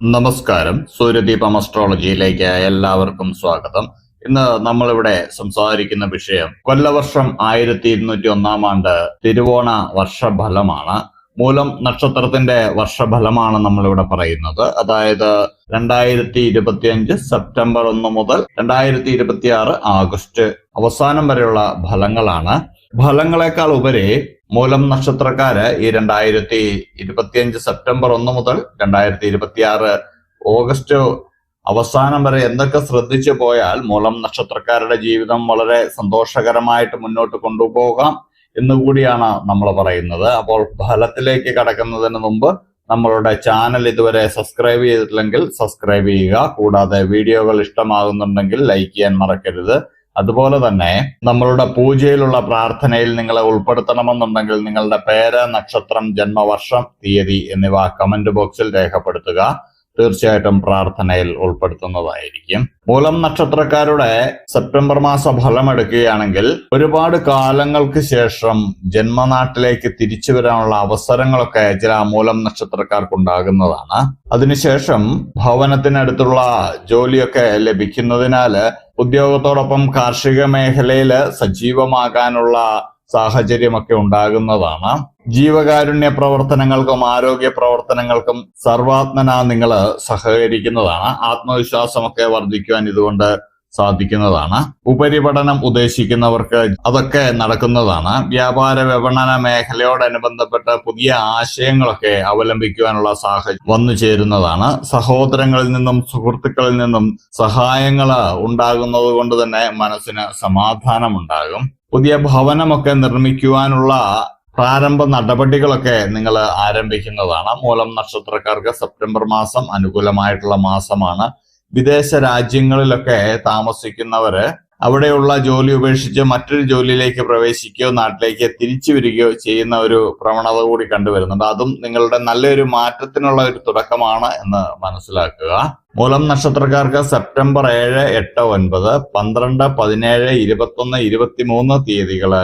നമസ്കാരം. സൂര്യദീപം അസ്ട്രോളജിയിലേക്ക് എല്ലാവർക്കും സ്വാഗതം. ഇന്ന് നമ്മളിവിടെ സംസാരിക്കുന്ന വിഷയം കൊല്ലവർഷം ആയിരത്തി ഇരുന്നൂറ്റി ഒന്നാം ആണ്ട് തിരുവോണ വർഷഫലമാണ്. മൂലം നക്ഷത്രത്തിന്റെ വർഷഫലമാണ് നമ്മളിവിടെ പറയുന്നത്. അതായത് രണ്ടായിരത്തി ഇരുപത്തിയഞ്ച് സെപ്റ്റംബർ ഒന്ന് മുതൽ രണ്ടായിരത്തി ഇരുപത്തി ആറ് ആഗസ്റ്റ് അവസാനം വരെയുള്ള ഫലങ്ങളാണ്. ഫലങ്ങളെക്കാൾ ഉപരി മൂലം നക്ഷത്രക്കാര് ഈ രണ്ടായിരത്തി ഇരുപത്തിയഞ്ച് സെപ്റ്റംബർ ഒന്ന് മുതൽ രണ്ടായിരത്തി ഇരുപത്തി ആറ് ഓഗസ്റ്റ് അവസാനം വരെ എന്തൊക്കെ ശ്രദ്ധിച്ചു പോയാൽ മൂലം നക്ഷത്രക്കാരുടെ ജീവിതം വളരെ സന്തോഷകരമായിട്ട് മുന്നോട്ട് കൊണ്ടുപോകാം എന്നുകൂടിയാണ് നമ്മൾ പറയുന്നത്. അപ്പോൾ ഫലത്തിലേക്ക് കടക്കുന്നതിന് മുമ്പ് നമ്മളുടെ ചാനൽ ഇതുവരെ സബ്സ്ക്രൈബ് ചെയ്തിട്ടില്ലെങ്കിൽ സബ്സ്ക്രൈബ് ചെയ്യുക. കൂടാതെ വീഡിയോകൾ ഇഷ്ടമാകുന്നുണ്ടെങ്കിൽ ലൈക്ക് ചെയ്യാൻ മറക്കരുത്. അതുപോലെ തന്നെ നമ്മളുടെ പൂജയിലുള്ള പ്രാർത്ഥനയിൽ നിങ്ങളെ ഉൾപ്പെടുത്തണമെന്നുണ്ടെങ്കിൽ നിങ്ങളുടെ പേര് നക്ഷത്രം ജന്മവർഷം തീയതി എന്നിവ കമന്റ് ബോക്സിൽ രേഖപ്പെടുത്തുക. തീർച്ചയായിട്ടും പ്രാർത്ഥനയിൽ ഉൾപ്പെടുത്തുന്നതായിരിക്കും. മൂലം നക്ഷത്രക്കാരുടെ സെപ്റ്റംബർ മാസം ഫലമെടുക്കുകയാണെങ്കിൽ ഒരുപാട് കാലങ്ങൾക്ക് ശേഷം ജന്മനാട്ടിലേക്ക് തിരിച്ചു വരാനുള്ള അവസരങ്ങളൊക്കെ ചില മൂലം നക്ഷത്രക്കാർക്ക് ഉണ്ടാകുന്നതാണ് അതിനുശേഷം ഭവനത്തിനടുത്തുള്ള ജോലിയൊക്കെ ലഭിക്കുന്നതിനാൽ ഉദ്യോഗത്തോടൊപ്പം കാർഷിക മേഖലയിൽ സജീവമാകാനുള്ള സാഹചര്യമൊക്കെ ഉണ്ടാകുന്നതാണ്. ജീവകാരുണ്യ പ്രവർത്തനങ്ങൾക്കും ആരോഗ്യ പ്രവർത്തനങ്ങൾക്കും സർവാത്മന നിങ്ങൾ സഹകരിക്കുന്നതാണ്. ആത്മവിശ്വാസമൊക്കെ വർദ്ധിക്കുവാൻ ഇതുകൊണ്ട് സാധിക്കുന്നതാണ്. ഉപരിപഠനം ഉദ്ദേശിക്കുന്നവർക്ക് അതൊക്കെ നടക്കുന്നതാണ്. വ്യാപാര വിപണന മേഖലയോടനുബന്ധപ്പെട്ട പുതിയ ആശയങ്ങളൊക്കെ അവലംബിക്കുവാനുള്ള സാഹചര്യം വന്നു ചേരുന്നതാണ്. സഹോദരങ്ങളിൽ നിന്നും സുഹൃത്തുക്കളിൽ നിന്നും സഹായങ്ങൾ ഉണ്ടാകുന്നത് കൊണ്ട് തന്നെ മനസ്സിന് സമാധാനമുണ്ടാകും. പുതിയ ഭവനമൊക്കെ നിർമ്മിക്കുവാനുള്ള പ്രാരംഭ നടപടികളൊക്കെ നിങ്ങൾ ആരംഭിക്കുന്നതാണ്. മൂലം നക്ഷത്രക്കാർക്ക് സെപ്റ്റംബർ മാസം അനുകൂലമായിട്ടുള്ള മാസമാണ്. വിദേശ രാജ്യങ്ങളിലൊക്കെ താമസിക്കുന്നവര് അവിടെയുള്ള ജോലി ഉപേക്ഷിച്ച് മറ്റൊരു ജോലിയിലേക്ക് പ്രവേശിക്കുകയോ നാട്ടിലേക്ക് തിരിച്ചു വരികയോ ചെയ്യുന്ന ഒരു പ്രവണത കൂടി കണ്ടുവരുന്നുണ്ട്. അതും നിങ്ങളുടെ നല്ലൊരു മാറ്റത്തിനുള്ള ഒരു തുടക്കമാണ് എന്ന് മനസ്സിലാക്കുക. മൂലം നക്ഷത്രക്കാർക്ക് സെപ്റ്റംബർ ഏഴ് എട്ട് ഒൻപത് പന്ത്രണ്ട് പതിനേഴ് ഇരുപത്തൊന്ന് ഇരുപത്തിമൂന്ന് തീയതികൾ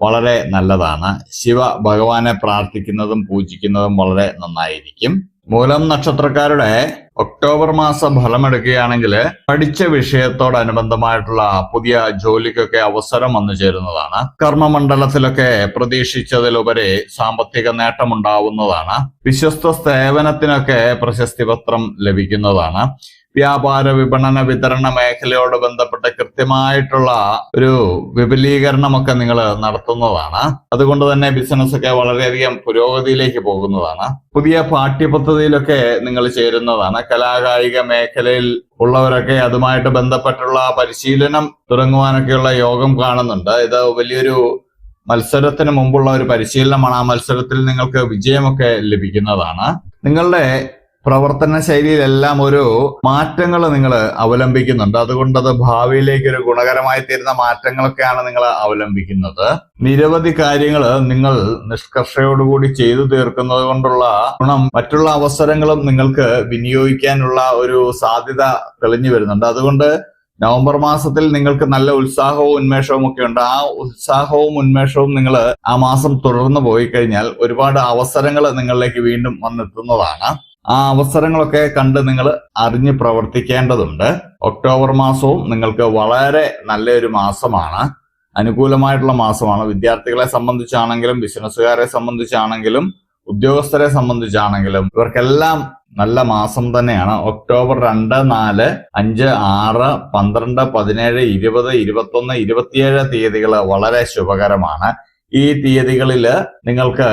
വളരെ നല്ലതാണ്. ശിവ ഭഗവാനെ പ്രാർത്ഥിക്കുന്നതും പൂജിക്കുന്നതും വളരെ നന്നായിരിക്കും. മൂലം നക്ഷത്രക്കാരുടെ ഒക്ടോബർ മാസം ഫലമെടുക്കുകയാണെങ്കിൽ പഠിച്ച വിഷയത്തോടനുബന്ധമായിട്ടുള്ള പുതിയ ജോലിക്കൊക്കെ അവസരം വന്നു ചേരുന്നതാണ്. കർമ്മമണ്ഡലത്തിലൊക്കെ പ്രതീക്ഷിച്ചതിലുപരി സാമ്പത്തിക നേട്ടമുണ്ടാവുന്നതാണ്. വിശ്വസ്ത സേവനത്തിനൊക്കെ പ്രശസ്തി പത്രം ലഭിക്കുന്നതാണ്. വ്യാപാര വിപണന വിതരണ മേഖലയോട് ബന്ധപ്പെട്ട് കൃത്യമായിട്ടുള്ള ഒരു വിപുലീകരണമൊക്കെ നിങ്ങൾ നടത്തുന്നതാണ്. അതുകൊണ്ട് തന്നെ ബിസിനസ് ഒക്കെ വളരെയധികം പുരോഗതിയിലേക്ക് പോകുന്നതാണ്. പുതിയ പാഠ്യപദ്ധതിയിലൊക്കെ നിങ്ങൾ ചേരുന്നതാണ്. കലാകായിക മേഖലയിൽ ഉള്ളവരൊക്കെ അതുമായിട്ട് ബന്ധപ്പെട്ടുള്ള പരിശീലനം തുടങ്ങുവാനൊക്കെയുള്ള യോഗം കാണുന്നുണ്ട്. ഇത് വലിയൊരു മത്സരത്തിന് മുമ്പുള്ള ഒരു പരിശീലനമാണ്. ആ മത്സരത്തിൽ നിങ്ങൾക്ക് വിജയമൊക്കെ ലഭിക്കുന്നതാണ്. നിങ്ങളുടെ പ്രവർത്തന ശൈലിയിലെല്ലാം ഒരു മാറ്റങ്ങൾ നിങ്ങൾ അവലംബിക്കുന്നുണ്ട്. അതുകൊണ്ട് അത് ഭാവിയിലേക്ക് ഒരു ഗുണകരമായി തീരുന്ന മാറ്റങ്ങളൊക്കെയാണ് നിങ്ങൾ അവലംബിക്കുന്നത്. നിരവധി കാര്യങ്ങൾ നിങ്ങൾ നിഷ്കർഷയോടുകൂടി ചെയ്തു തീർക്കുന്നത് കൊണ്ടുള്ള ഗുണം മറ്റുള്ള അവസരങ്ങളും നിങ്ങൾക്ക് വിനിയോഗിക്കാനുള്ള ഒരു സാധ്യത തെളിഞ്ഞു വരുന്നുണ്ട്. അതുകൊണ്ട് നവംബർ മാസത്തിൽ നിങ്ങൾക്ക് നല്ല ഉത്സാഹവും ഉന്മേഷവും ഒക്കെ ഉണ്ട്. ആ ഉത്സാഹവും ഉന്മേഷവും നിങ്ങൾ ആ മാസം തുടർന്ന് പോയി കഴിഞ്ഞാൽ ഒരുപാട് അവസരങ്ങൾ നിങ്ങളിലേക്ക് വീണ്ടും വന്നെത്തുന്നതാണ്. ആ അവസരങ്ങളൊക്കെ കണ്ട് നിങ്ങൾ അറിഞ്ഞ് പ്രവർത്തിക്കേണ്ടതുണ്ട്. ഒക്ടോബർ മാസവും നിങ്ങൾക്ക് വളരെ നല്ലൊരു മാസമാണ്. അനുകൂലമായിട്ടുള്ള മാസമാണ്. വിദ്യാർത്ഥികളെ സംബന്ധിച്ചാണെങ്കിലും ബിസിനസ്സുകാരെ സംബന്ധിച്ചാണെങ്കിലും ഉദ്യോഗസ്ഥരെ സംബന്ധിച്ചാണെങ്കിലും ഇവർക്കെല്ലാം നല്ല മാസം തന്നെയാണ്. ഒക്ടോബർ രണ്ട് നാല് അഞ്ച് ആറ് പന്ത്രണ്ട് പതിനേഴ് ഇരുപത് ഇരുപത്തൊന്ന് ഇരുപത്തിയേഴ് തീയതികൾ വളരെ ശുഭകരമാണ്. ഈ തീയതികളിൽ നിങ്ങൾക്ക്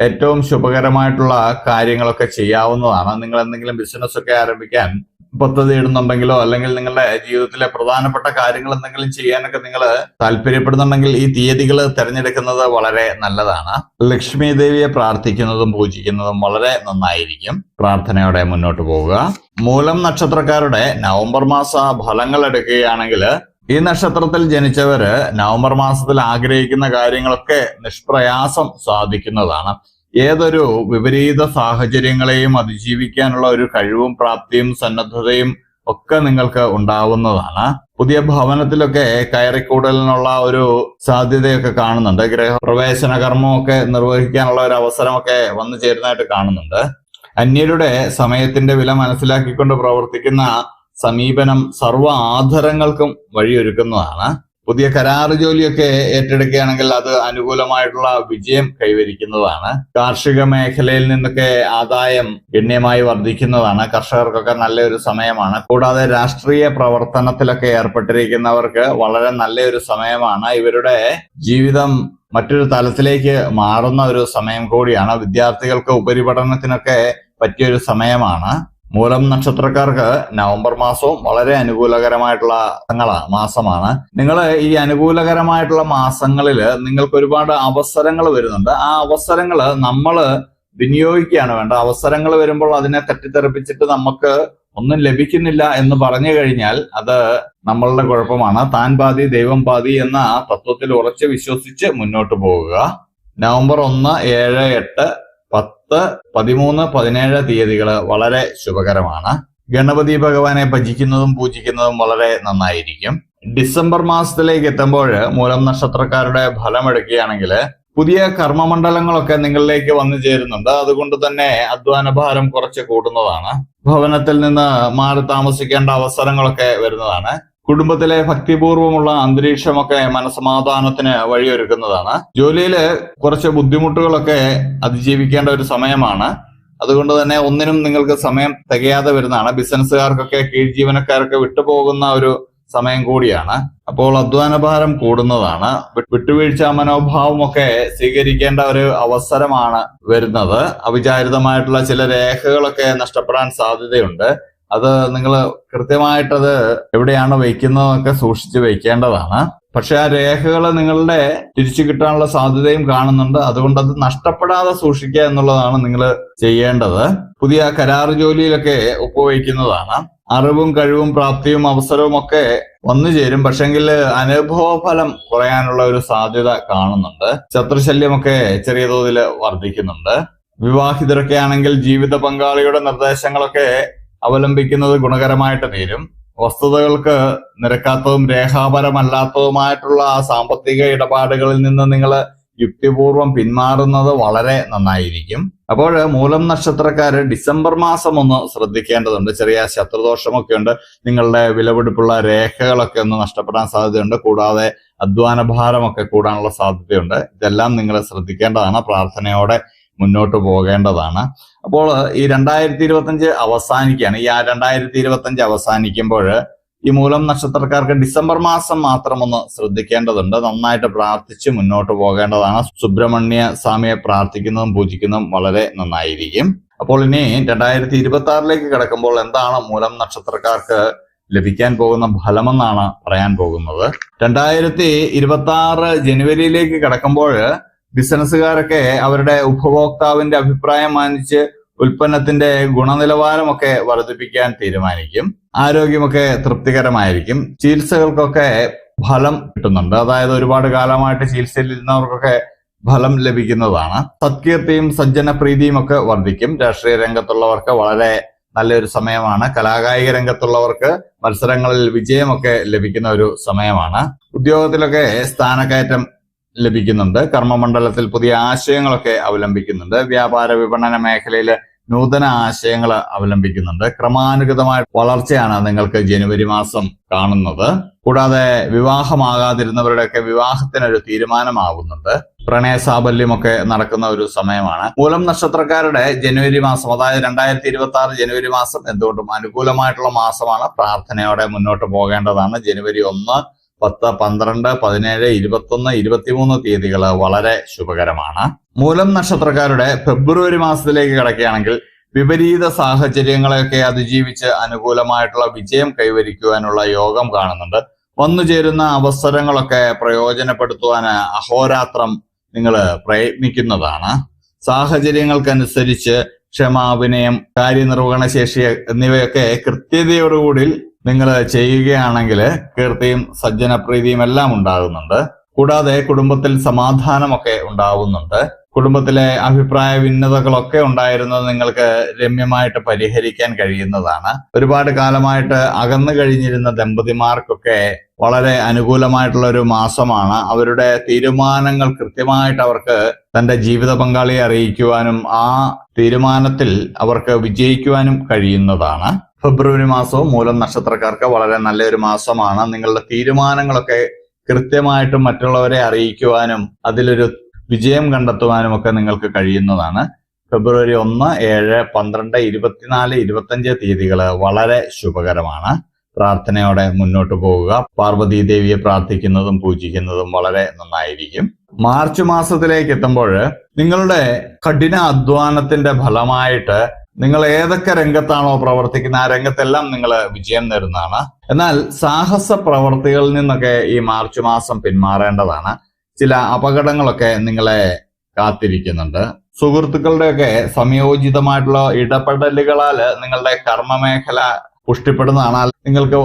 ഏറ്റവും ശുഭകരമായിട്ടുള്ള കാര്യങ്ങളൊക്കെ ചെയ്യാവുന്നതാണ്. നിങ്ങൾ എന്തെങ്കിലും ബിസിനസ് ഒക്കെ ആരംഭിക്കാൻ പദ്ധതി ഇടുന്നുണ്ടെങ്കിലോ അല്ലെങ്കിൽ നിങ്ങളുടെ ജീവിതത്തിലെ പ്രധാനപ്പെട്ട കാര്യങ്ങൾ എന്തെങ്കിലും ചെയ്യാനൊക്കെ നിങ്ങൾ താല്പര്യപ്പെടുന്നുണ്ടെങ്കിൽ ഈ തീയതികൾ തിരഞ്ഞെടുക്കുന്നത് വളരെ നല്ലതാണ്. ലക്ഷ്മി ദേവിയെ പ്രാർത്ഥിക്കുന്നതും പൂജിക്കുന്നതും വളരെ നന്നായിരിക്കും. പ്രാർത്ഥനയോടെ മുന്നോട്ട് പോവുക. മൂലം നക്ഷത്രക്കാരുടെ നവംബർ മാസ ഫലങ്ങൾ എടുക്കുകയാണെങ്കിൽ ഈ നക്ഷത്രത്തിൽ ജനിച്ചവര് നവംബർ മാസത്തിൽ ആഗ്രഹിക്കുന്ന കാര്യങ്ങളൊക്കെ നിഷ്പ്രയാസം സാധിക്കുന്നതാണ്. ഏതൊരു വിപരീത സാഹചര്യങ്ങളെയും അതിജീവിക്കാനുള്ള ഒരു കഴിവും പ്രാപ്തിയും സന്നദ്ധതയും ഒക്കെ നിങ്ങൾക്ക് ഉണ്ടാവുന്നതാണ്. പുതിയ ഭവനത്തിലൊക്കെ കയറിക്കൂടലിനുള്ള ഒരു സാധ്യതയൊക്കെ കാണുന്നുണ്ട്. ഗൃഹപ്രവേശന കർമ്മമൊക്കെ നിർവഹിക്കാനുള്ള ഒരു അവസരമൊക്കെ വന്നു ചേരുന്നതായിട്ട് കാണുന്നുണ്ട്. അന്യരുടെ സമയത്തിന്റെ വില മനസ്സിലാക്കിക്കൊണ്ട് പ്രവർത്തിക്കുന്ന സമീപനം സർവ ആധാരങ്ങൾക്കും വഴിയൊരുക്കുന്നതാണ്. പുതിയ കരാറ് ജോലിയൊക്കെ ഏറ്റെടുക്കുകയാണെങ്കിൽ അത് അനുകൂലമായിട്ടുള്ള വിജയം കൈവരിക്കുന്നതാണ്. കാർഷിക മേഖലയിൽ നിന്നൊക്കെ ആദായം ഗണ്യമായി വർദ്ധിക്കുന്നതാണ്. കർഷകർക്കൊക്കെ നല്ലൊരു സമയമാണ്. കൂടാതെ രാഷ്ട്രീയ പ്രവർത്തനത്തിലൊക്കെ ഏർപ്പെട്ടിരിക്കുന്നവർക്ക് വളരെ നല്ലൊരു സമയമാണ്. ഇവരുടെ ജീവിതം മറ്റൊരു തലത്തിലേക്ക് മാറുന്ന ഒരു സമയം കൂടിയാണ്. വിദ്യാർത്ഥികൾക്ക് ഉപരിപഠനത്തിനൊക്കെ പറ്റിയൊരു സമയമാണ്. മൂലം നക്ഷത്രക്കാർക്ക് നവംബർ മാസവും വളരെ അനുകൂലകരമായിട്ടുള്ള തങ്ങളാണ് മാസമാണ്. നിങ്ങൾ ഈ അനുകൂലകരമായിട്ടുള്ള മാസങ്ങളിൽ നിങ്ങൾക്ക് ഒരുപാട് അവസരങ്ങൾ വരുന്നുണ്ട്. ആ അവസരങ്ങൾ നമ്മൾ വിനിയോഗിക്കുകയാണ് വേണ്ട അവസരങ്ങൾ വരുമ്പോൾ അതിനെ തട്ടിത്തെറിപ്പിച്ചിട്ട് നമുക്ക് ഒന്നും ലഭിക്കുന്നില്ല എന്ന് പറഞ്ഞു കഴിഞ്ഞാൽ അത് നമ്മളുടെ കുഴപ്പമാണ്. താൻ പാതി ദൈവം പാതി എന്ന തത്വത്തിൽ ഉറച്ച് വിശ്വസിച്ച് മുന്നോട്ട് പോവുക. നവംബർ ഒന്ന് ഏഴ് എട്ട് പത്ത് പതിമൂന്ന് പതിനേഴ് തീയതികൾ വളരെ ശുഭകരമാണ്. ഗണപതി ഭഗവാനെ ഭജിക്കുന്നതും പൂജിക്കുന്നതും വളരെ നന്നായിരിക്കും. ഡിസംബർ മാസത്തിലേക്ക് എത്തുമ്പോൾ മൂലം നക്ഷത്രക്കാരുടെ ഫലം എടുക്കുകയാണെങ്കിൽ പുതിയ കർമ്മമണ്ഡലങ്ങളൊക്കെ നിങ്ങളിലേക്ക് വന്നു ചേരുന്നുണ്ട്. അതുകൊണ്ട് തന്നെ അധ്വാന ഭാരം കുറച്ച് കൂടുന്നതാണ്. ഭവനത്തിൽ നിന്ന് മാറി താമസിക്കേണ്ട അവസരങ്ങളൊക്കെ വരുന്നതാണ്. കുടുംബത്തിലെ ഭക്തിപൂർവമുള്ള അന്തരീക്ഷമൊക്കെ മനസമാധാനത്തിന് വഴിയൊരുക്കുന്നതാണ്. ജോലിയിൽ കുറച്ച് ബുദ്ധിമുട്ടുകളൊക്കെ അതിജീവിക്കേണ്ട ഒരു സമയമാണ്. അതുകൊണ്ട് തന്നെ ഒന്നിനും നിങ്ങൾക്ക് സമയം തികയാതെ വരുന്നതാണ്. ബിസിനസ്സുകാർക്കൊക്കെ കീഴ് ജീവനക്കാർക്ക് വിട്ടുപോകുന്ന ഒരു സമയം കൂടിയാണ്. അപ്പോൾ അധ്വാന ഭാരം കൂടുന്നതാണ് വിട്ടുവീഴ്ച മനോഭാവമൊക്കെ സ്വീകരിക്കേണ്ട ഒരു അവസരമാണ് വരുന്നത്. അവിചാരിതമായിട്ടുള്ള ചില രേഖകളൊക്കെ നഷ്ടപ്പെടാൻ സാധ്യതയുണ്ട്. അത് നിങ്ങൾ കൃത്യമായിട്ടത് എവിടെയാണ് വയ്ക്കുന്നതൊക്കെ സൂക്ഷിച്ച് വയ്ക്കേണ്ടതാണ്. പക്ഷെ ആ രേഖകൾ നിങ്ങളുടെ തിരിച്ചു കിട്ടാനുള്ള സാധ്യതയും കാണുന്നുണ്ട്. അതുകൊണ്ട് അത് നഷ്ടപ്പെടാതെ സൂക്ഷിക്കുക എന്നുള്ളതാണ് നിങ്ങൾ ചെയ്യേണ്ടത്. പുതിയ കരാർ ജോലിയിലൊക്കെ ഒപ്പുവയ്ക്കുന്നതാണ്. അറിവും കഴിവും പ്രാപ്തിയും അവസരവും ഒക്കെ വന്നു ചേരും. പക്ഷെങ്കിൽ അനുഭവഫലം കുറയാനുള്ള ഒരു സാധ്യത കാണുന്നുണ്ട്. ശത്രുശല്യമൊക്കെ ചെറിയ തോതിൽ വർദ്ധിക്കുന്നുണ്ട്. വിവാഹിതരൊക്കെ ആണെങ്കിൽ ജീവിത പങ്കാളിയുടെ നിർദ്ദേശങ്ങളൊക്കെ അവലംബിക്കുന്നത് ഗുണകരമായിട്ട് തീരും. വസ്തുതകൾക്ക് നിരക്കാത്തതും രേഖാപരമല്ലാത്തതുമായിട്ടുള്ള ആ സാമ്പത്തിക ഇടപാടുകളിൽ നിന്ന് നിങ്ങൾ യുക്തിപൂർവം പിന്മാറുന്നത് വളരെ നന്നായിരിക്കും. അപ്പോൾ മൂലം നക്ഷത്രക്കാര് ഡിസംബർ മാസം ഒന്ന് ശ്രദ്ധിക്കേണ്ടതുണ്ട്. ചെറിയ ശത്രുദോഷമൊക്കെ ഉണ്ട്. നിങ്ങളുടെ വിലപിടിപ്പുള്ള രേഖകളൊക്കെ ഒന്ന് നഷ്ടപ്പെടാൻ സാധ്യതയുണ്ട്. കൂടാതെ അധ്വാന ഭാരമൊക്കെ കൂടാനുള്ള സാധ്യതയുണ്ട്. ഇതെല്ലാം നിങ്ങൾ ശ്രദ്ധിക്കേണ്ടതാണ് പ്രാർത്ഥനയോടെ. മുന്നോട്ട് പോകേണ്ടതാണ്. അപ്പോൾ ഈ രണ്ടായിരത്തി ഇരുപത്തഞ്ച് അവസാനിക്കുകയാണ്. ഈ രണ്ടായിരത്തി ഇരുപത്തഞ്ച് അവസാനിക്കുമ്പോൾ ഈ മൂലം നക്ഷത്രക്കാർക്ക് ഡിസംബർ മാസം മാത്രം ഒന്ന് ശ്രദ്ധിക്കേണ്ടതുണ്ട്. നന്നായിട്ട് പ്രാർത്ഥിച്ച് മുന്നോട്ട് പോകേണ്ടതാണ്. സുബ്രഹ്മണ്യ സ്വാമിയെ പ്രാർത്ഥിക്കുന്നതും പൂജിക്കുന്നതും വളരെ നന്നായിരിക്കും. അപ്പോൾ ഇനി രണ്ടായിരത്തി ഇരുപത്തി ആറിലേക്ക് കിടക്കുമ്പോൾ എന്താണ് മൂലം നക്ഷത്രക്കാർക്ക് ലഭിക്കാൻ പോകുന്ന ഫലമെന്നാണ് പറയാൻ പോകുന്നത്. രണ്ടായിരത്തി ഇരുപത്തി ആറ് ജനുവരിയിലേക്ക് കിടക്കുമ്പോൾ ബിസിനസ്സുകാരൊക്കെ അവരുടെ ഉപഭോക്താവിന്റെ അഭിപ്രായം മാനിച്ച് ഉൽപ്പന്നത്തിന്റെ ഗുണനിലവാരമൊക്കെ വർദ്ധിപ്പിക്കാൻ തീരുമാനിക്കും. ആരോഗ്യമൊക്കെ തൃപ്തികരമായിരിക്കും. ചികിത്സകൾക്കൊക്കെ ഫലം കിട്ടുന്നുണ്ട്. അതായത് ഒരുപാട് കാലമായിട്ട് ചികിത്സയിൽ ഇരുന്നവർക്കൊക്കെ ഫലം ലഭിക്കുന്നതാണ്. സത്കീർത്തിയും സജ്ജനപ്രീതിയും ഒക്കെ വർദ്ധിക്കും. രാഷ്ട്രീയ രംഗത്തുള്ളവർക്ക് വളരെ നല്ലൊരു സമയമാണ്. കലാകായിക രംഗത്തുള്ളവർക്ക് മത്സരങ്ങളിൽ വിജയമൊക്കെ ലഭിക്കുന്ന ഒരു സമയമാണ്. ഉദ്യോഗത്തിലൊക്കെ സ്ഥാനക്കയറ്റം ലഭിക്കുന്നുണ്ട്. കർമ്മമണ്ഡലത്തിൽ പുതിയ ആശയങ്ങളൊക്കെ അവലംബിക്കുന്നുണ്ട്. വ്യാപാര വിപണന മേഖലയിൽ നൂതന ആശയങ്ങൾ അവലംബിക്കുന്നുണ്ട്. ക്രമാനുഗതമായ വളർച്ചയാണ് നിങ്ങൾക്ക് ജനുവരി മാസം കാണുന്നത്. കൂടാതെ വിവാഹമാകാതിരുന്നവരുടെയൊക്കെ വിവാഹത്തിനൊരു തീരുമാനമാകുന്നുണ്ട് പ്രണയ സാബല്യമൊക്കെ നടക്കുന്ന ഒരു സമയമാണ്. മൂലം നക്ഷത്രക്കാരുടെ ജനുവരി മാസം അതായത് രണ്ടായിരത്തി ഇരുപത്തി ആറ് ജനുവരി മാസം എന്തുകൊണ്ടും അനുകൂലമായിട്ടുള്ള മാസമാണ്. പ്രാർത്ഥനയോടെ മുന്നോട്ട് പോകേണ്ടതാണ്. ജനുവരി ഒന്ന് പത്ത് പന്ത്രണ്ട് പതിനേഴ് ഇരുപത്തൊന്ന് ഇരുപത്തിമൂന്ന് തീയതികൾ വളരെ ശുഭകരമാണ്. മൂലം നക്ഷത്രക്കാരുടെ ഫെബ്രുവരി മാസത്തിലേക്ക് കിടക്കുകയാണെങ്കിൽ വിപരീത സാഹചര്യങ്ങളെയൊക്കെ അതിജീവിച്ച് അനുകൂലമായിട്ടുള്ള വിജയം കൈവരിക്കുവാനുള്ള യോഗം കാണുന്നുണ്ട്. വന്നു ചേരുന്ന അവസരങ്ങളൊക്കെ പ്രയോജനപ്പെടുത്തുവാൻ അഹോരാത്രം നിങ്ങൾ പ്രയത്നിക്കുന്നതാണ്. സാഹചര്യങ്ങൾക്കനുസരിച്ച് ക്ഷമ വിനയം കാര്യനിർവഹണ ശേഷി എന്നിവയൊക്കെ കൃത്യതയോടുകൂടി നിങ്ങൾ ചെയ്യുകയാണെങ്കിൽ കീർത്തിയും സജ്ജനപ്രീതിയും എല്ലാം ഉണ്ടാകുന്നുണ്ട്. കൂടാതെ കുടുംബത്തിൽ സമാധാനമൊക്കെ ഉണ്ടാവുന്നുണ്ട്. കുടുംബത്തിലെ അഭിപ്രായ ഭിന്നതകളൊക്കെ ഉണ്ടായിരുന്നത് നിങ്ങൾക്ക് രമ്യമായിട്ട് പരിഹരിക്കാൻ കഴിയുന്നതാണ്. ഒരുപാട് കാലമായിട്ട് അകന്നു കഴിഞ്ഞിരുന്ന ദമ്പതിമാർക്കൊക്കെ വളരെ അനുകൂലമായിട്ടുള്ള ഒരു മാസമാണ്. അവരുടെ തീരുമാനങ്ങൾ കൃത്യമായിട്ട് അവർക്ക് തന്റെ ജീവിത പങ്കാളിയെ അറിയിക്കുവാനും ആ തീരുമാനത്തിൽ അവർക്ക് വിജയിക്കുവാനും കഴിയുന്നതാണ്. ഫെബ്രുവരി മാസവും മൂലം നക്ഷത്രക്കാർക്ക് വളരെ നല്ലൊരു മാസമാണ്. നിങ്ങളുടെ തീരുമാനങ്ങളൊക്കെ കൃത്യമായിട്ടും മറ്റുള്ളവരെ അറിയിക്കുവാനും അതിലൊരു വിജയം കണ്ടെത്തുവാനും ഒക്കെ നിങ്ങൾക്ക് കഴിയുന്നതാണ്. ഫെബ്രുവരി ഒന്ന് ഏഴ് പന്ത്രണ്ട് ഇരുപത്തിനാല് ഇരുപത്തഞ്ച് തീയതികൾ വളരെ ശുഭകരമാണ്. പ്രാർത്ഥനയോടെ മുന്നോട്ട് പോവുക പാർവതി ദേവിയെ പ്രാർത്ഥിക്കുന്നതും പൂജിക്കുന്നതും വളരെ നന്നായിരിക്കും. മാർച്ച് മാസത്തിലേക്ക് എത്തുമ്പോൾ നിങ്ങളുടെ കഠിന അധ്വാനത്തിന്റെ ഫലമായിട്ട് നിങ്ങൾ ഏതൊക്കെ രംഗത്താണോ പ്രവർത്തിക്കുന്നത് ആ രംഗത്തെല്ലാം നിങ്ങൾ വിജയം നേടുന്നതാണ്. എന്നാൽ സാഹസ പ്രവർത്തികളിൽ നിന്നൊക്കെ ഈ മാർച്ച് മാസം പിന്മാറേണ്ടതാണ്. ചില അപകടങ്ങളൊക്കെ നിങ്ങളെ കാത്തിരിക്കുന്നുണ്ട്. സുഹൃത്തുക്കളുടെയൊക്കെ സംയോജിതമായിട്ടുള്ള ഇടപെടലുകളാൽ നിങ്ങളുടെ കർമ്മമേഖല പുഷ്ടിപ്പെടുന്നതാണ്. നിങ്ങൾക്ക്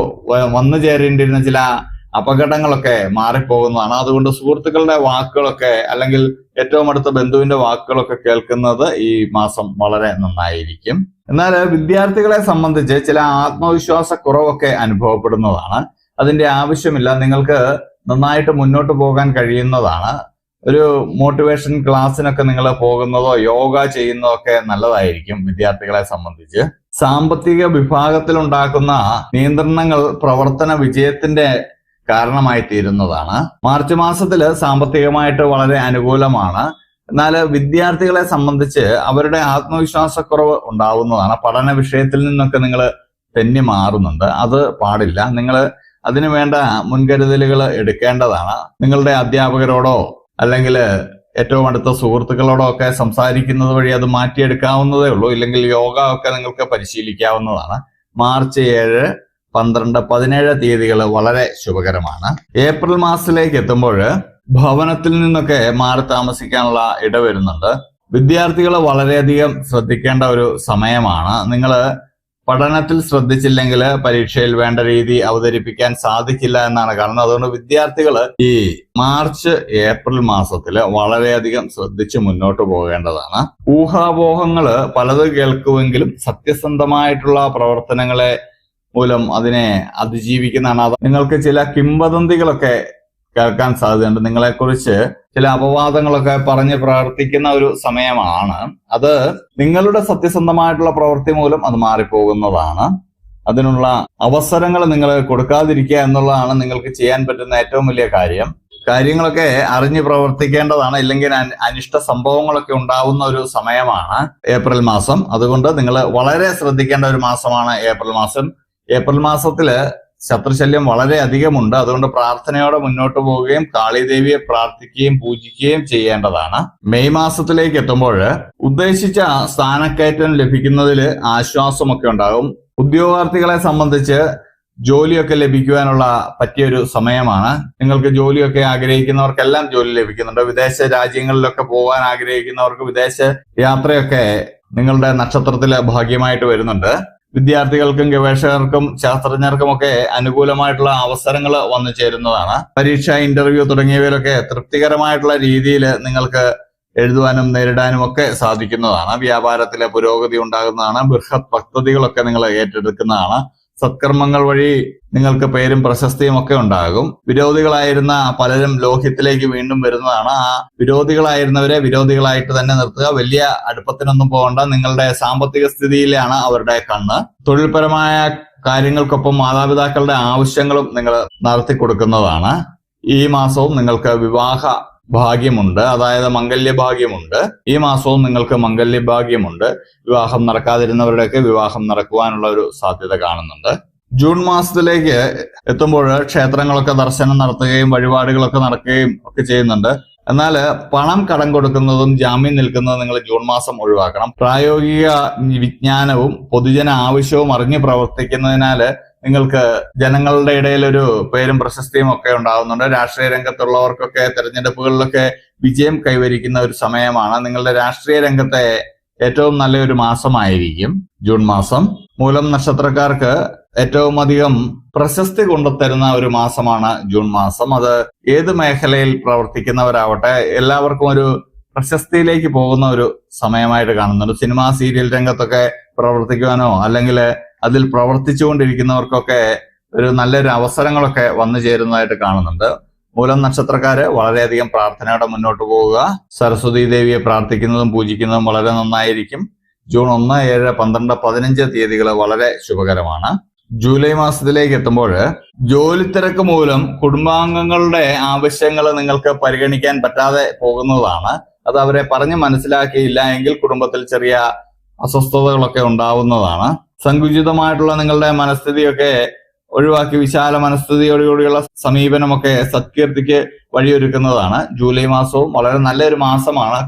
വന്നു ചേരേണ്ടിയിരുന്ന ചില അപകടങ്ങളൊക്കെ മാറിപ്പോകുന്നതാണ്. അതുകൊണ്ട് സുഹൃത്തുക്കളുടെ വാക്കുകളൊക്കെ അല്ലെങ്കിൽ ഏറ്റവും അടുത്ത ബന്ധുവിന്റെ വാക്കുകളൊക്കെ കേൾക്കുന്നത് ഈ മാസം വളരെ നന്നായിരിക്കും. എന്നാൽ വിദ്യാർത്ഥികളെ സംബന്ധിച്ച് ചില ആത്മവിശ്വാസ കുറവൊക്കെ അനുഭവപ്പെടുന്നതാണ്. അതിന്റെ ആവശ്യമില്ല. നിങ്ങൾക്ക് നന്നായിട്ട് മുന്നോട്ട് പോകാൻ കഴിയുന്നതാണ്. ഒരു മോട്ടിവേഷൻ ക്ലാസ്സിനൊക്കെ നിങ്ങൾ പോകുന്നതോ യോഗ ചെയ്യുന്നതോ ഒക്കെ നല്ലതായിരിക്കും വിദ്യാർത്ഥികളെ സംബന്ധിച്ച്. സാമ്പത്തിക വിഭാഗത്തിൽ ഉണ്ടാക്കുന്ന നിയന്ത്രണങ്ങൾ പ്രവർത്തന വിജയത്തിന്റെ കാരണമായി തീരുന്നതാണ്. മാർച്ച് മാസത്തിൽ സാമ്പത്തികമായിട്ട് വളരെ അനുകൂലമാണ്. എന്നാൽ വിദ്യാർത്ഥികളെ സംബന്ധിച്ച് അവരുടെ ആത്മവിശ്വാസക്കുറവ് ഉണ്ടാവുന്നതാണ്. പഠന വിഷയത്തിൽ നിന്നൊക്കെ നിങ്ങൾ തെന്നി മാറുന്നുണ്ട്. അത് പാടില്ല. നിങ്ങൾ അതിനു വേണ്ട മുൻകരുതലുകൾ എടുക്കേണ്ടതാണ്. നിങ്ങളുടെ അധ്യാപകരോടോ അല്ലെങ്കിൽ ഏറ്റവും അടുത്ത സുഹൃത്തുക്കളോടോ ഒക്കെ സംസാരിക്കുന്നത് വഴി അത് മാറ്റിയെടുക്കാവുന്നതേ ഉള്ളൂ. ഇല്ലെങ്കിൽ യോഗ ഒക്കെ നിങ്ങൾക്ക് പരിശീലിക്കാവുന്നതാണ്. മാർച്ച് ഏഴ് പന്ത്രണ്ട് പതിനേഴ് തീയതികൾ വളരെ ശുഭകരമാണ്. ഏപ്രിൽ മാസത്തിലേക്ക് എത്തുമ്പോൾ ഭവനത്തിൽ നിന്നൊക്കെ മാറി താമസിക്കാനുള്ള ഇട വരുന്നുണ്ട്. വിദ്യാർത്ഥികൾ വളരെയധികം ശ്രദ്ധിക്കേണ്ട ഒരു സമയമാണ്. നിങ്ങൾ പഠനത്തിൽ ശ്രദ്ധിച്ചില്ലെങ്കിൽ പരീക്ഷയിൽ വേണ്ട രീതി അവതരിപ്പിക്കാൻ സാധിക്കില്ല എന്നാണ് കാരണം. അതുകൊണ്ട് വിദ്യാർത്ഥികൾ ഈ മാർച്ച് ഏപ്രിൽ മാസത്തിൽ വളരെയധികം ശ്രദ്ധിച്ച് മുന്നോട്ട് പോകേണ്ടതാണ്. ഊഹാപോഹങ്ങൾ പലത് കേൾക്കുമെങ്കിലും സത്യസന്ധമായിട്ടുള്ള പ്രവർത്തനങ്ങളെ മൂലം അതിനെ അതിജീവിക്കുന്നതാണ് അത് നിങ്ങൾക്ക് ചില കിംവദന്തികളൊക്കെ കേൾക്കാൻ സാധ്യതയുണ്ട്. നിങ്ങളെക്കുറിച്ച് ചില അപവാദങ്ങളൊക്കെ പറഞ്ഞ് പ്രവർത്തിക്കുന്ന ഒരു സമയമാണ്. അത് നിങ്ങളുടെ സത്യസന്ധമായിട്ടുള്ള പ്രവൃത്തി മൂലം അത് മാറിപ്പോകുന്നതാണ്. അതിനുള്ള അവസരങ്ങൾ നിങ്ങൾ കൊടുക്കാതിരിക്കുക എന്നുള്ളതാണ് നിങ്ങൾക്ക് ചെയ്യാൻ പറ്റുന്ന ഏറ്റവും വലിയ കാര്യം. കാര്യങ്ങളൊക്കെ അറിഞ്ഞ് പ്രവർത്തിക്കേണ്ടതാണ്. ഇല്ലെങ്കിൽ അനിഷ്ട സംഭവങ്ങളൊക്കെ ഉണ്ടാവുന്ന ഒരു സമയമാണ് ഏപ്രിൽ മാസം. അതുകൊണ്ട് നിങ്ങൾ വളരെ ശ്രദ്ധിക്കേണ്ട ഒരു മാസമാണ് ഏപ്രിൽ മാസം. ഏപ്രിൽ മാസത്തിൽ ശത്രുശല്യം വളരെ അധികമുണ്ട്. അതുകൊണ്ട് പ്രാർത്ഥനയോടെ മുന്നോട്ട് പോവുകയും കാളിദേവിയെ പ്രാർത്ഥിക്കുകയും പൂജിക്കുകയും ചെയ്യേണ്ടതാണ്. മെയ് മാസത്തിലേക്ക് എത്തുമ്പോൾ ഉദ്ദേശിച്ച സ്ഥാനക്കയറ്റം ലഭിക്കുന്നതിൽ ആശ്വാസമൊക്കെ ഉണ്ടാകും. ഉദ്യോഗാർത്ഥികളെ സംബന്ധിച്ച് ജോലിയൊക്കെ ലഭിക്കുവാനുള്ള പറ്റിയൊരു സമയമാണ്. നിങ്ങൾക്ക് ജോലിയൊക്കെ ആഗ്രഹിക്കുന്നവർക്കെല്ലാം ജോലി ലഭിക്കുന്നുണ്ട്. വിദേശ രാജ്യങ്ങളിലൊക്കെ പോകാൻ ആഗ്രഹിക്കുന്നവർക്ക് വിദേശ യാത്രയൊക്കെ നിങ്ങളുടെ നക്ഷത്രത്തിൽ ഭാഗ്യമായിട്ട് വരുന്നുണ്ട്. വിദ്യാർത്ഥികൾക്കും ഗവേഷകർക്കും ശാസ്ത്രജ്ഞർക്കും ഒക്കെ അനുകൂലമായിട്ടുള്ള അവസരങ്ങൾ വന്നു ചേരുന്നതാണ്. പരീക്ഷ ഇന്റർവ്യൂ തുടങ്ങിയവയിലൊക്കെ തൃപ്തികരമായിട്ടുള്ള രീതിയിൽ നിങ്ങൾക്ക് എഴുതുവാനും നേരിടാനും ഒക്കെ സാധിക്കുന്നതാണ്. വ്യാപാരത്തിലെ പുരോഗതി ഉണ്ടാകുന്നതാണ്. ബൃഹത് പദ്ധതികളൊക്കെ നിങ്ങൾ ഏറ്റെടുക്കുന്നതാണ്. സത്കർമ്മങ്ങൾ വഴി നിങ്ങൾക്ക് പേരും പ്രശസ്തിയും ഒക്കെ ഉണ്ടാകും. വിരോധികളായിരുന്ന പലരും ലോഹ്യത്തിലേക്ക് വീണ്ടും വരുന്നതാണ്. ആ വിരോധികളായിരുന്നവരെ വിരോധികളായിട്ട് തന്നെ നിർത്തുക. വലിയ അടുപ്പത്തിനൊന്നും പോകണ്ട. നിങ്ങളുടെ സാമ്പത്തിക സ്ഥിതിയിലാണ് അവരുടെ കണ്ണ്. തൊഴിൽപരമായ കാര്യങ്ങൾക്കൊപ്പം മാതാപിതാക്കളുടെ ആവശ്യങ്ങളും നിങ്ങൾ നടത്തി കൊടുക്കുന്നതാണ് ഈ മാസവും നിങ്ങൾക്ക് വിവാഹ ഭാഗ്യമുണ്ട്. അതായത് മംഗല്യ ഭാഗ്യമുണ്ട്. ഈ മാസവും നിങ്ങൾക്ക് മംഗല്യ ഭാഗ്യമുണ്ട്. വിവാഹം നടക്കാതിരുന്നവരുടെയൊക്കെ വിവാഹം നടക്കുവാനുള്ള ഒരു സാധ്യത കാണുന്നുണ്ട്. ജൂൺ മാസത്തിലേക്ക് എത്തുമ്പോൾ ക്ഷേത്രങ്ങളൊക്കെ ദർശനം നടത്തുകയും വഴിപാടുകളൊക്കെ നടക്കുകയും ഒക്കെ ചെയ്യുന്നുണ്ട്. എന്നാൽ പണം കടം കൊടുക്കുന്നതും ജാമ്യം നിൽക്കുന്നതും നിങ്ങൾ ജൂൺ മാസം ഒഴിവാക്കണം. പ്രായോഗിക വിജ്ഞാനവും പൊതുജന ആവശ്യവും അറിഞ്ഞു പ്രവർത്തിക്കുന്നതിനാല് നിങ്ങൾക്ക് ജനങ്ങളുടെ ഇടയിൽ ഒരു പേരും പ്രശസ്തിയും ഒക്കെ ഉണ്ടാകുന്നുണ്ട് രാഷ്ട്രീയ രംഗത്തുള്ളവർക്കൊക്കെ തെരഞ്ഞെടുപ്പുകളിലൊക്കെ വിജയം കൈവരിക്കുന്ന ഒരു സമയമാണ്. നിങ്ങളുടെ രാഷ്ട്രീയ രംഗത്തെ ഏറ്റവും നല്ലൊരു മാസമായിരിക്കും ജൂൺ മാസം. മൂലം നക്ഷത്രക്കാർക്ക് ഏറ്റവും അധികം പ്രശസ്തി കൊണ്ടുതരുന്ന ഒരു മാസമാണ് ജൂൺ മാസം. അത് ഏത് മേഖലയിൽ പ്രവർത്തിക്കുന്നവരാവട്ടെ എല്ലാവർക്കും ഒരു പ്രശസ്തിയിലേക്ക് പോകുന്ന ഒരു സമയമായിട്ട് കാണുന്നുണ്ട്. സിനിമാ സീരിയൽ രംഗത്തൊക്കെ പ്രവർത്തിക്കുവാനോ അല്ലെങ്കിൽ അതിൽ പ്രവർത്തിച്ചുകൊണ്ടിരിക്കുന്നവർക്കൊക്കെ ഒരു നല്ലൊരു അവസരങ്ങളൊക്കെ വന്നു ചേരുന്നതായിട്ട് കാണുന്നുണ്ട്. മൂലം നക്ഷത്രക്കാര് വളരെയധികം പ്രാർത്ഥനയോടെ മുന്നോട്ട് പോവുക. സരസ്വതി ദേവിയെ പ്രാർത്ഥിക്കുന്നതും പൂജിക്കുന്നതും വളരെ നന്നായിരിക്കും. ജൂൺ ഒന്ന് ഏഴ് പന്ത്രണ്ട് പതിനഞ്ച് തീയതികൾ വളരെ ശുഭകരമാണ്. ജൂലൈ മാസത്തിലേക്ക് എത്തുമ്പോൾ ജോലി തിരക്ക് മൂലം കുടുംബാംഗങ്ങളുടെ ആവശ്യങ്ങൾ നിങ്ങൾക്ക് പരിഗണിക്കാൻ പറ്റാതെ പോകുന്നതാണ്. അത് അവരെ പറഞ്ഞ് മനസ്സിലാക്കിയില്ല എങ്കിൽ കുടുംബത്തിൽ ചെറിയ അസ്വസ്ഥതകളൊക്കെ ഉണ്ടാവുന്നതാണ്. സങ്കുചിതമായിട്ടുള്ള നിങ്ങളുടെ മനസ്ഥിതിയൊക്കെ ഒഴിവാക്കി വിശാല മനസ്ഥിതിയോടുകൂടിയുള്ള സമീപനമൊക്കെ സത്കീർത്തിക്ക് വഴിയൊരുക്കുന്നതാണ്. ജൂലൈ മാസവും വളരെ നല്ലൊരു മാസമാണ്.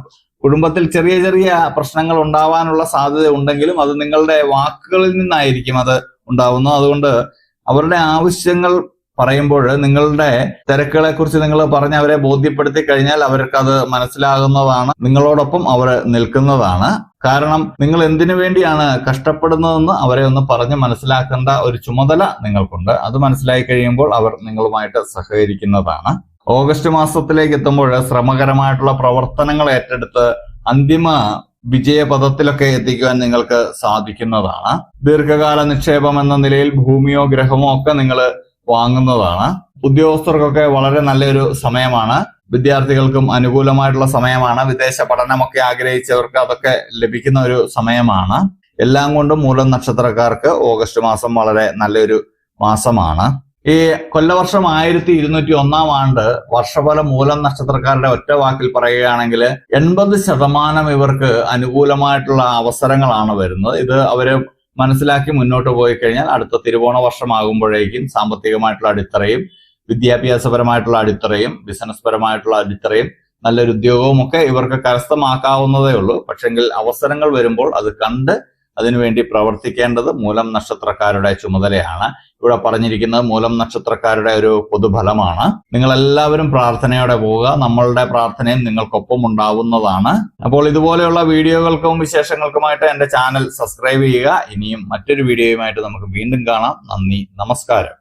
കുടുംബത്തിൽ ചെറിയ ചെറിയ പ്രശ്നങ്ങൾ ഉണ്ടാവാനുള്ള സാധ്യത ഉണ്ടെങ്കിലും അത് നിങ്ങളുടെ വാക്കുകളിൽ നിന്നായിരിക്കും അത് ഉണ്ടാവുന്നത്. അതുകൊണ്ട് അവരുടെ ആവശ്യങ്ങൾ പറയുമ്പോൾ നിങ്ങളുടെ തിരക്കുകളെ കുറിച്ച് നിങ്ങൾ പറഞ്ഞ് അവരെ ബോധ്യപ്പെടുത്തി കഴിഞ്ഞാൽ അവർക്ക് അത് മനസ്സിലാകുന്നതാണ്. നിങ്ങളോടൊപ്പം അവർ നിൽക്കുന്നതാണ്. കാരണം നിങ്ങൾ എന്തിനു വേണ്ടിയാണ് കഷ്ടപ്പെടുന്നതെന്ന് അവരെ ഒന്ന് പറഞ്ഞ് മനസ്സിലാക്കേണ്ട ഒരു ചുമതല നിങ്ങൾക്കുണ്ട്. അത് മനസ്സിലായി കഴിയുമ്പോൾ അവർ നിങ്ങളുമായിട്ട് സഹകരിക്കുന്നതാണ്. ഓഗസ്റ്റ് മാസത്തിലേക്ക് എത്തുമ്പോൾ ശ്രമകരമായിട്ടുള്ള പ്രവർത്തനങ്ങൾ ഏറ്റെടുത്ത് അന്തിമ വിജയപഥത്തിലൊക്കെ എത്തിക്കുവാൻ നിങ്ങൾക്ക് സാധിക്കുന്നതാണ്. ദീർഘകാല നിക്ഷേപം എന്ന നിലയിൽ ഭൂമിയോ ഗ്രഹമോ ഒക്കെ നിങ്ങൾ വാങ്ങുന്നതാണ്. ഉദ്യോഗസ്ഥർക്കൊക്കെ വളരെ നല്ലൊരു സമയമാണ്. വിദ്യാർത്ഥികൾക്കും അനുകൂലമായിട്ടുള്ള സമയമാണ്. വിദേശ പഠനമൊക്കെ ആഗ്രഹിച്ചവർക്ക് അതൊക്കെ ലഭിക്കുന്ന ഒരു സമയമാണ്. എല്ലാം കൊണ്ടും മൂലം നക്ഷത്രക്കാർക്ക് ഓഗസ്റ്റ് മാസം വളരെ നല്ലൊരു മാസമാണ്. ഈ കൊല്ലവർഷം ആയിരത്തി ഇരുന്നൂറ്റി ഒന്നാം ആണ്ട് വർഷഫലം മൂലം നക്ഷത്രക്കാരുടെ ഒറ്റ വാക്കിൽ പറയുകയാണെങ്കിൽ എൺപത് ശതമാനം ഇവർക്ക് അനുകൂലമായിട്ടുള്ള അവസരങ്ങളാണ് വരുന്നത്. ഇത് അവർ മനസ്സിലാക്കി മുന്നോട്ട് പോയി കഴിഞ്ഞാൽ അടുത്ത തിരുവോണ വർഷമാകുമ്പോഴേക്കും സാമ്പത്തികമായിട്ടുള്ള അടിത്തറയും വിദ്യാഭ്യാസപരമായിട്ടുള്ള അടിത്തറയും ബിസിനസ് പരമായിട്ടുള്ള അടിത്തറയും നല്ലൊരു ഉദ്യോഗവും ഒക്കെ ഇവർക്ക് കരസ്ഥമാക്കാവുന്നതേ ഉള്ളൂ പക്ഷെങ്കിൽ അവസരങ്ങൾ വരുമ്പോൾ അത് കണ്ട് അതിനുവേണ്ടി പ്രവർത്തിക്കേണ്ടത് മൂലം നക്ഷത്രക്കാരുടെ ചുമതലയാണ്. ഇവിടെ പറഞ്ഞിരിക്കുന്നത് മൂലം നക്ഷത്രക്കാരുടെ ഒരു പൊതുഫലമാണ്. നിങ്ങൾ എല്ലാവരും പ്രാർത്ഥനയോടെ പോവുക. നമ്മളുടെ പ്രാർത്ഥനയും നിങ്ങൾക്കൊപ്പം ഉണ്ടാവുന്നതാണ്. അപ്പോൾ ഇതുപോലെയുള്ള വീഡിയോകൾക്കും വിശേഷങ്ങൾക്കുമായിട്ട് എന്റെ ചാനൽ സബ്സ്ക്രൈബ് ചെയ്യുക. ഇനിയും മറ്റൊരു വീഡിയോയുമായിട്ട് നമുക്ക് വീണ്ടും കാണാം. നന്ദി. നമസ്കാരം.